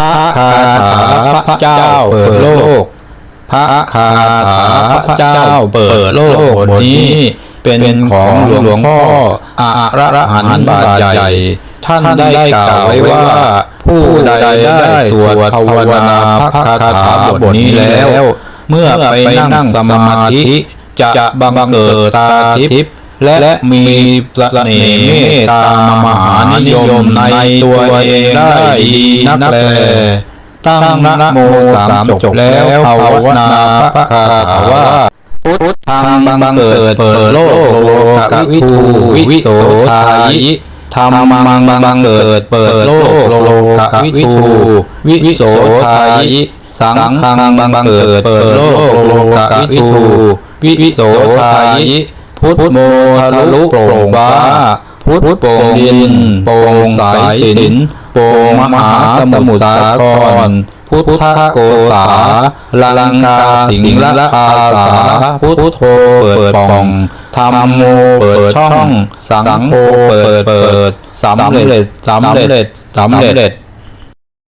พระคาถาพระเจ้าเปิดโลก พระคาถาพระเจ้าเปิดโลกบทนี้ เป็นของหลวงพ่ออาระหันต์บาทใหญ่ ท่านได้กล่าวไว้ว่า ผู้ใดได้สวดภาวนาพระคาถาบทนี้แล้ว เมื่อไปนั่งสมาธิจะบังเกิดตาทิพย์ และมีเสน่ห์เมตตามหานิยมในตัวเองได้ดีนักแลตั้งนะโมสามจบแล้วภาวนาพระคาถาว่าพุทธังบังเกิดเปิดโลกโลกวิทูวิโสทายิธรรมังบังเกิดเปิดโลกโลกวิทูวิโสทายิสังฆังบังเกิดเปิดโลกโลกวิทูวิโสทายิ พุทธโมทะลุโปร่งบ้า พุทธโปร่งดิน โปร่งสายสิน โปร่งมหาสมุทรสาคร พุทธโกษาลังกาสิงละภาษา พุทธโธเปิดป่องธรรมโมเปิดช่อง สังโฆเปิดเปิดสำเร็จสำเร็จสำเร็จ